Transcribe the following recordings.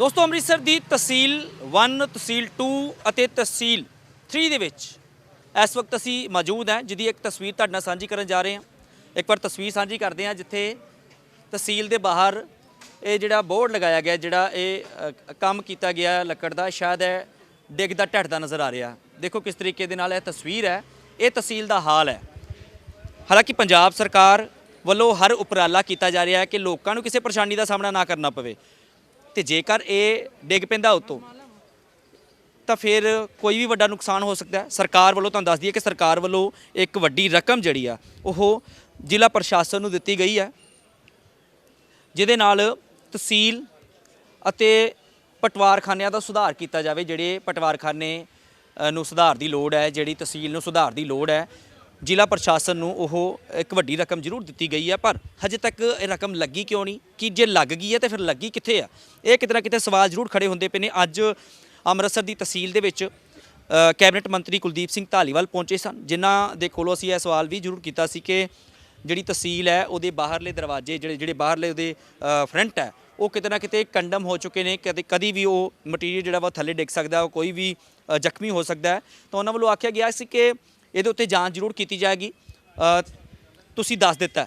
ਦੋਸਤੋ, ਅੰਮ੍ਰਿਤਸਰ ਦੀ ਤਹਿਸੀਲ 1 ਤਹਿਸੀਲ 2 ਅਤੇ ਤਹਿਸੀਲ 3 ਦੇ ਵਿੱਚ ਇਸ ਵਕਤ ਅਸੀਂ ਮੌਜੂਦ ਹਾਂ, ਜਿਹਦੀ ਇੱਕ ਤਸਵੀਰ ਤੁਹਾਡੇ ਨਾਲ ਸਾਂਝੀ ਕਰਨ ਜਾ ਰਹੇ ਹਾਂ। ਇੱਕ ਵਾਰ ਤਸਵੀਰ ਸਾਂਝੀ ਕਰਦੇ ਹਾਂ, ਜਿੱਥੇ ਤਹਿਸੀਲ ਦੇ ਬਾਹਰ ਇਹ ਜਿਹੜਾ ਬੋਰਡ ਲਗਾਇਆ ਗਿਆ, ਜਿਹੜਾ ਇਹ ਕੰਮ ਕੀਤਾ ਗਿਆ ਲੱਕੜ ਦਾ, ਸ਼ਾਇਦ ਹੈ ਡਿੱਗਦਾ ਢੱਟਦਾ ਨਜ਼ਰ ਆ ਰਿਹਾ। ਦੇਖੋ ਕਿਸ ਤਰੀਕੇ ਦੇ ਨਾਲ ਇਹ ਤਸਵੀਰ ਹੈ, ਇਹ ਤਹਿਸੀਲ ਦਾ ਹਾਲ ਹੈ। ਹਾਲਾਂਕਿ ਪੰਜਾਬ ਸਰਕਾਰ ਵੱਲੋਂ ਹਰ ਉਪਰਾਲਾ ਕੀਤਾ ਜਾ ਰਿਹਾ ਹੈ ਕਿ ਲੋਕਾਂ ਨੂੰ ਕਿਸੇ ਪਰੇਸ਼ਾਨੀ ਦਾ ਸਾਹਮਣਾ ਨਾ ਕਰਨਾ ਪਵੇ। ਤੇ ਜੇਕਰ ਇਹ ਡਿੱਗ ਪੈਂਦਾ ਉਤੋਂ, ਤਾਂ ਫਿਰ ਕੋਈ ਵੀ ਵੱਡਾ ਨੁਕਸਾਨ ਹੋ ਸਕਦਾ ਹੈ। ਸਰਕਾਰ ਵੱਲੋਂ ਤੁਹਾਨੂੰ ਦੱਸ ਦਈਏ ਕਿ ਸਰਕਾਰ ਵੱਲੋਂ ਇੱਕ ਵੱਡੀ ਰਕਮ ਜਿਹੜੀ ਆ, ਉਹ ਜ਼ਿਲ੍ਹਾ ਪ੍ਰਸ਼ਾਸਨ ਨੂੰ ਦਿੱਤੀ ਗਈ ਹੈ, ਜਿਹਦੇ ਨਾਲ ਤਹਿਸੀਲ ਅਤੇ ਪਟਵਾਰਖਾਨਿਆਂ ਦਾ ਸੁਧਾਰ ਕੀਤਾ ਜਾਵੇ, ਜਿਹੜੇ ਪਟਵਾਰਖਾਨੇ ਨੂੰ ਸੁਧਾਰ ਦੀ ਲੋੜ ਹੈ, ਜਿਹੜੀ ਤਹਿਸੀਲ ਨੂੰ ਸੁਧਾਰ ਦੀ ਲੋੜ ਹੈ। ਜ਼ਿਲ੍ਹਾ ਪ੍ਰਸ਼ਾਸਨ ਨੂੰ ਉਹ ਇੱਕ ਵੱਡੀ ਰਕਮ ਜ਼ਰੂਰ ਦਿੱਤੀ ਗਈ ਹੈ ਪਰ ਹਜੇ ਤੱਕ ਇਹ ਰਕਮ ਲੱਗੀ ਕਿਉਂ ਨਹੀਂ? ਕਿ ਜੇ ਲੱਗ ਗਈ ਹੈ ਤੇ ਫਿਰ ਲੱਗੀ ਕਿੱਥੇ ਆ? ਇਹ ਕਿਤੇ ਨਾ ਕਿਤੇ ਸਵਾਲ ਜ਼ਰੂਰ ਖੜੇ ਹੁੰਦੇ ਪਏ ਨੇ। ਅੱਜ ਅੰਮ੍ਰਿਤਸਰ ਦੀ ਤਹਿਸੀਲ ਦੇ ਵਿੱਚ ਕੈਬਨਿਟ ਮੰਤਰੀ ਕੁਲਦੀਪ ਸਿੰਘ ਧਾਲੀਵਾਲ ਪਹੁੰਚੇ ਸਨ, ਜਿਨ੍ਹਾਂ ਦੇ ਕੋਲੋਂ ਅਸੀਂ ਇਹ ਸਵਾਲ ਵੀ ਜ਼ਰੂਰ ਕੀਤਾ ਸੀ ਕਿ ਜਿਹੜੀ ਤਹਿਸੀਲ ਹੈ, ਉਹਦੇ ਬਾਹਰਲੇ ਦਰਵਾਜ਼ੇ ਜਿਹੜੇ ਜਿਹੜੇ ਬਾਹਰਲੇ ਉਹਦੇ ਫਰੰਟ ਹੈ, ਉਹ ਕਿਤੇ ਨਾ ਕਿਤੇ ਕੰਡਮ ਹੋ ਚੁੱਕੇ ਨੇ, ਕਦੇ, ਕਦੀ ਵੀ ਉਹ ਮਟੀਰੀਅਲ ਜਿਹੜਾ ਵਾ ਥੱਲੇ ਡਿੱਗ ਸਕਦਾ, ਉਹ ਕੋਈ ਵੀ ਜ਼ਖਮੀ ਹੋ ਸਕਦਾ ਹੈ। ਤਾਂ ਉਹਨਾਂ ਵੱਲੋਂ ਆਖਿਆ ਗਿਆ ਸੀ ਕਿ ਇਹਦੇ ਉੱਤੇ ਜਾਂਚ ਜ਼ਰੂਰ ਕੀਤੀ ਜਾਏਗੀ। ਤੁਸੀਂ ਦੱਸ ਦਿੱਤਾ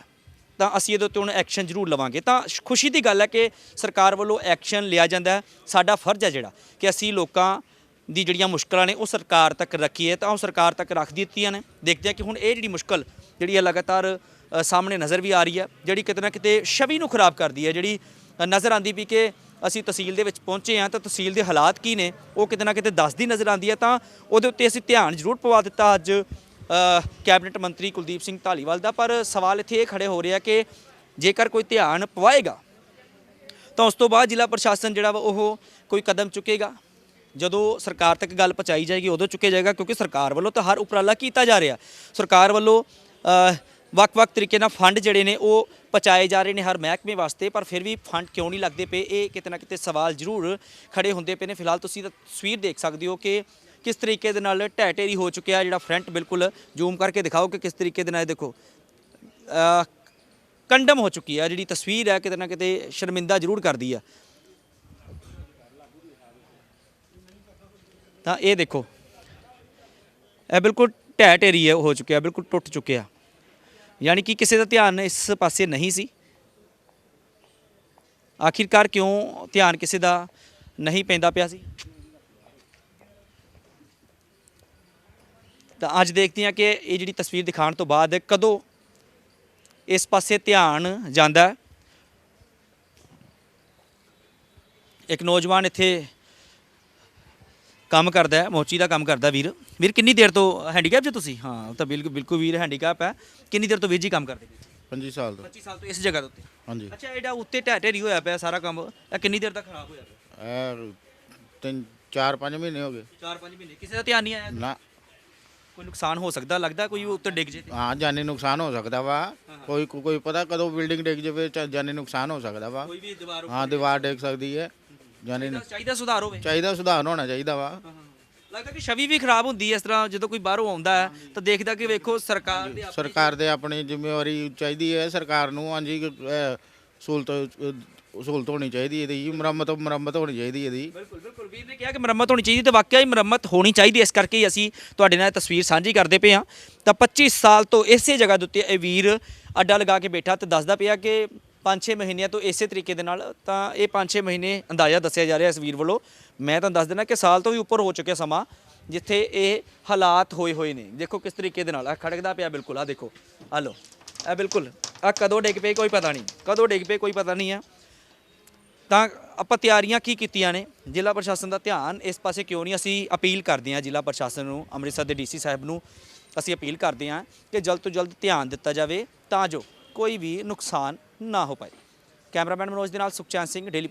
ਤਾਂ ਅਸੀਂ ਇਹਦੇ ਉੱਤੇ ਹੁਣ ਐਕਸ਼ਨ ਜ਼ਰੂਰ ਲਵਾਂਗੇ। ਤਾਂ ਖੁਸ਼ੀ ਦੀ ਗੱਲ ਹੈ ਕਿ ਸਰਕਾਰ ਵੱਲੋਂ ਐਕਸ਼ਨ ਲਿਆ ਜਾਂਦਾ ਸਾਡਾ ਫਰਜ਼ ਹੈ ਜਿਹੜਾ ਕਿ ਅਸੀਂ ਲੋਕਾਂ ਦੀ ਜਿਹੜੀਆਂ ਮੁਸ਼ਕਲਾਂ ਨੇ ਉਹ ਸਰਕਾਰ ਤੱਕ ਰੱਖੀਏ। ਤਾਂ ਉਹ ਸਰਕਾਰ ਤੱਕ ਰੱਖ ਦਿੱਤੀਆਂ ਨੇ। ਦੇਖਦੇ ਹਾਂ ਕਿ ਹੁਣ ਇਹ ਜਿਹੜੀ ਮੁਸ਼ਕਲ ਜਿਹੜੀ ਹੈ ਲਗਾਤਾਰ ਸਾਹਮਣੇ ਨਜ਼ਰ ਵੀ ਆ ਰਹੀ ਹੈ, ਜਿਹੜੀ ਕਿਤੇ ਨਾ ਕਿਤੇ ਛਵੀ ਨੂੰ ਖਰਾਬ ਕਰਦੀ ਹੈ, ਜਿਹੜੀ ਨਜ਼ਰ ਆਂਦੀ ਵੀ ਕਿ ਅਸੀਂ ਤਹਿਸੀਲ ਦੇ ਵਿੱਚ ਪਹੁੰਚੇ ਹਾਂ ਤਾਂ ਤਹਿਸੀਲ ਦੇ ਹਾਲਾਤ ਕੀ ਨੇ, ਉਹ ਕਿਤੇ ਨਾ ਕਿਤੇ ਦੱਸਦੀ ਨਜ਼ਰ ਆਂਦੀ ਹੈ, ਤਾਂ ਉਹਦੇ ਉੱਤੇ ਅਸੀਂ ਧਿਆਨ ਜ਼ਰੂਰ ਪਵਾ ਦਿੱਤਾ ਅੱਜ ਕੈਬਨਿਟ ਮੰਤਰੀ ਕੁਲਦੀਪ ਸਿੰਘ ਢਾਲੀਵਾਲ ਦਾ, ਪਰ ਸਵਾਲ ਇੱਥੇ ਇਹ ਖੜੇ ਹੋ ਰਿਹਾ ਕਿ ਜੇਕਰ ਕੋਈ ਧਿਆਨ ਪਵਾਏਗਾ, ਤਾਂ ਉਸ ਤੋਂ ਬਾਅਦ ਜ਼ਿਲ੍ਹਾ ਪ੍ਰਸ਼ਾਸਨ ਜਿਹੜਾ ਵਾ ਉਹ ਕੋਈ ਕਦਮ ਚੁੱਕੇਗਾ? ਜਦੋਂ ਸਰਕਾਰ ਤੱਕ ਗੱਲ ਪਹੁੰਚਾਈ ਜਾਏਗੀ, ਉਦੋਂ ਚੁੱਕਿਆ ਜਾਏਗਾ, ਕਿਉਂਕਿ ਸਰਕਾਰ ਵੱਲੋਂ ਤਾਂ ਹਰ ਉਪਰਾਲਾ ਕੀਤਾ ਜਾ ਰਿਹਾ। ਸਰਕਾਰ ਵੱਲੋਂ ਵੱਖ-ਵੱਖ ਤਰੀਕੇ ਨਾਲ ਫੰਡ ਜਿਹੜੇ ਨੇ ਉਹ ਪਹੁੰਚਾਏ ਜਾ ਰਹੇ ਨੇ ਹਰ ਮਹਿਕਮੇ ਵਾਸਤੇ, ਪਰ ਫਿਰ ਵੀ ਫੰਡ ਕਿਉਂ ਨਹੀਂ ਲੱਗਦੇ ਪਏ? ਇਹ ਕਿਤੇ ਨਾ ਕਿਤੇ ਸਵਾਲ ਜ਼ਰੂਰ ਖੜੇ ਹੁੰਦੇ ਪਏ ਨੇ। ਫਿਲਹਾਲ ਤੁਸੀਂ ਤਾਂ ਤਸਵੀਰ ਦੇਖ ਸਕਦੇ ਹੋ ਕਿ ਕਿਸ ਤਰੀਕੇ ਦੇ ਨਾਲ ਢਹਿ ਢੇਰੀ ਹੋ ਚੁੱਕਿਆ ਜਿਹੜਾ ਫਰੰਟ ਬਿਲਕੁਲ ਜ਼ੂਮ ਕਰਕੇ ਦਿਖਾਓ ਕਿ ਕਿਸ ਤਰੀਕੇ ਦੇ ਨਾਲ ਇਹ ਦੇਖੋ। ਕੰਡਮ ਹੋ ਚੁੱਕੀ ਹੈ ਜਿਹੜੀ ਤਸਵੀਰ ਹੈ, ਕਿਤੇ ਨਾ ਕਿਤੇ ਸ਼ਰਮਿੰਦਾ ਜ਼ਰੂਰ ਕਰਦੀ ਆ। ਤਾਂ ਇਹ ਦੇਖੋ, ਇਹ ਬਿਲਕੁਲ ਢਹਿ ਢੇਰੀ ਹੈ ਹੋ ਚੁੱਕਿਆ, ਬਿਲਕੁਲ ਟੁੱਟ ਚੁੱਕਿਆ। ਯਾਨੀ ਕਿ ਕਿਸੇ ਦਾ ਧਿਆਨ ਇਸ ਪਾਸੇ ਨਹੀਂ ਸੀ ਆਖਿਰਕਾਰ ਕਿਉਂ ਧਿਆਨ ਕਿਸੇ ਦਾ ਨਹੀਂ ਪੈਂਦਾ ਪਿਆ ਸੀ ਤਾਂ ਅੱਜ ਦੇਖਦੇ ਹਾਂ ਕਿ ਇਹ ਜਿਹੜੀ ਤਸਵੀਰ ਦਿਖਾਉਣ ਤੋਂ ਬਾਅਦ ਕਦੋਂ ਇਸ ਪਾਸੇ ਧਿਆਨ ਜਾਂਦਾ ਇੱਕ ਨੌਜਵਾਨ ਇੱਥੇ ਕੰਮ ਕਰਦਾ ਹੈ ਮੋਚੀ ਦਾ ਕੰਮ ਕਰਦਾ ਵੀਰ। ਵੀਰ ਕਿੰਨੀ ਦੇਰ ਤੋਂ ਹੈਂਡੀਕੈਪ ਜੇ ਤੁਸੀਂ? ਹਾਂ ਉਹ ਤਾਂ ਬਿਲਕੁਲ ਬਿਲਕੁਲ ਵੀਰ ਹੈਂਡੀਕੈਪ ਹੈ। ਕਿੰਨੀ ਦੇਰ ਤੋਂ ਵੀਰ ਜੀ ਕੰਮ ਕਰਦੇ? ਪਏ 25 ਸਾਲ ਤੋਂ। 25 ਸਾਲ ਤੋਂ ਇਸ ਜਗ੍ਹਾ ਦੇ ਉੱਤੇ? ਹਾਂਜੀ। ਅੱਛਾ ਇਹਦਾ ਉੱਤੇ ਢਹਿ ਢੇਰੀ ਹੋਇਆ ਪਿਆ ਸਾਰਾ ਕੰਮ ਇਹ ਕਿੰਨੀ ਦੇਰ ਤੱਕ ਖਰਾਬ ਹੋਇਆ ਪਿਆ? ਇਹ ਤਿੰਨ ਚਾਰ ਪੰਜ ਮਹੀਨੇ ਹੋ ਗਏ। 4-5 ਮਹੀਨੇ। ਕਿਸੇ ਦਾ ਧਿਆਨ ਨਹੀਂ ਆਇਆ? ਨਾ। ਕੋਈ ਨੁਕਸਾਨ ਹੋ ਸਕਦਾ? ਲੱਗਦਾ ਕੋਈ ਉੱਤੇ ਡਿੱਗ ਜੇ ਤੇ? ਹਾਂ ਜਾਨੀ ਨੁਕਸਾਨ ਹੋ ਸਕਦਾ ਵਾ। ਕੋਈ ਕੋਈ ਪਤਾ ਕਦੋਂ ਬਿਲਡਿੰਗ ਡਿੱਗ ਜਾਵੇ ਚਾ- ਜਾਨੀ ਨੁਕਸਾਨ ਹੋ ਸਕਦਾ ਵਾ। ਕੋਈ ਵੀ ਦੀਵਾਰ ਹਾਂ ਦੀਵਾਰ ਡਿੱਗ ਸਕਦੀ ਹੈ। ਜਾਨੀ ਨੁ- ਚਾਹੀਦਾ ਸੁਧਾਰ ਹੋਵੇ। ਚਾਹੀਦਾ ਸੁਧਾਰ ਹੋਣਾ ਚਾਹੀਦਾ ਵਾ। ਲੱਗਦਾ ਕਿ ਛਵੀ ਵੀ ਖਰਾਬ ਹੁੰਦੀ ਹੈ ਇਸ ਤਰ੍ਹਾਂ ਜਦੋਂ ਕੋਈ ਬਾਹਰੋਂ ਆਉਂਦਾ ਹੈ ਤਾਂ ਦੇਖਦਾ ਕਿ ਵੇਖੋ ਸਰਕਾਰ ਦੇ ਆਪਣੇ- ਸਰਕਾਰ ਦੇ ਆਪਣੀ ਜ਼ਿੰਮੇਵਾਰੀ ਚਾਹੀਦੀ ਹੈ ਸਰਕਾਰ ਨੂੰ ਹਾਂਜੀ ਸਹੂਲਤ ਸਹੂਲਤ ਹੋਣੀ ਚਾਹੀਦੀ ਇਹਦੀ ਮੁਰੰਮਤ ਮੁਰੰਮਤ ਹੋਣੀ ਚਾਹੀਦੀ ਇਹਦੀ। ਬਿਲਕੁਲ ਬਿਲਕੁਲ। ਵੀਰ ਨੇ ਕਿਹਾ ਕਿ ਮੁਰੰਮਤ ਹੋਣੀ ਚਾਹੀਦੀ ਤੇ ਵਾਕਿਆ ਹੀ ਮੁਰੰਮਤ ਹੋਣੀ ਚਾਹੀਦੀ ਇਸ ਕਰਕੇ ਹੀ ਅਸੀਂ ਤੁਹਾਡੇ ਨਾਲ ਤਸਵੀਰ ਸਾਂਝੀ ਕਰਦੇ ਪਏ ਹਾਂ। ਤਾਂ 25 ਸਾਲ ਤੋਂ ਇਸੇ ਜਗ੍ਹਾ ਦੇ ਉੱਤੇ ਇਹ ਵੀਰ ਅੱਡਾ ਲਗਾ ਕੇ ਬੈਠਾ ਤੇ ਦੱਸਦਾ ਪਿਆ ਕਿ 5-6 ਮਹੀਨਿਆਂ ਤੋਂ ਇਸੇ ਤਰੀਕੇ ਦੇ ਨਾਲ ਤਾਂ ਇਹ 5-6 ਮਹੀਨੇ ਅੰਦਾਜ਼ਾ ਦੱਸਿਆ ਜਾ ਰਿਹਾ ਇਸ ਵੀਰ ਵੱਲੋਂ। ਮੈਂ ਤੁਹਾਨੂੰ ਦੱਸ ਦਿੰਦਾ ਕਿ ਸਾਲ ਤੋਂ ਵੀ ਉੱਪਰ ਹੋ ਚੁੱਕਿਆ ਸਮਾਂ, ਜਿੱਥੇ ਇਹ ਹਾਲਾਤ ਹੋਏ ਹੋਏ ਨੇ। ਦੇਖੋ ਕਿਸ ਤਰੀਕੇ ਦੇ ਨਾਲ ਆ ਖੜਕਦਾ ਪਿਆ ਬਿਲਕੁਲ ਆ ਦੇਖੋ ਆ ਲੋ ਇਹ ਬਿਲਕੁਲ ਆ ਕਦੋਂ ਡਿੱਗ ਪਏ ਕੋਈ ਪਤਾ ਨਹੀਂ, ਕਦੋਂ ਡਿੱਗ ਪਏ ਕੋਈ ਪਤਾ ਨਹੀਂ ਆ। ਤਾਂ ਆਪਾਂ ਤਿਆਰੀਆਂ ਕੀ ਕੀਤੀਆਂ ਨੇ? ਜ਼ਿਲ੍ਹਾ ਪ੍ਰਸ਼ਾਸਨ ਦਾ ਧਿਆਨ ਇਸ ਪਾਸੇ ਕਿਉਂ ਨਹੀਂ? ਅਸੀਂ ਅਪੀਲ ਕਰਦੇ ਹਾਂ ਜ਼ਿਲ੍ਹਾ ਪ੍ਰਸ਼ਾਸਨ ਨੂੰ, ਅੰਮ੍ਰਿਤਸਰ ਦੇ ਡੀਸੀ ਸਾਹਿਬ ਨੂੰ, ਅਸੀਂ ਅਪੀਲ ਕਰਦੇ ਹਾਂ ਕਿ ਜਲਦ ਤੋਂ ਜਲਦ ਧਿਆਨ ਦਿੱਤਾ ਜਾਵੇ ਤਾਂ ਜੋ ਕੋਈ ਵੀ ਨੁਕਸਾਨ ਨਾ ਹੋ ਪਾਏ ਕੈਮਰਾਮੈਨ ਮਨੋਜ ਦੇ ਨਾਲ ਸੁਖਚੈਨ ਸਿੰਘ ਡੇਲੀ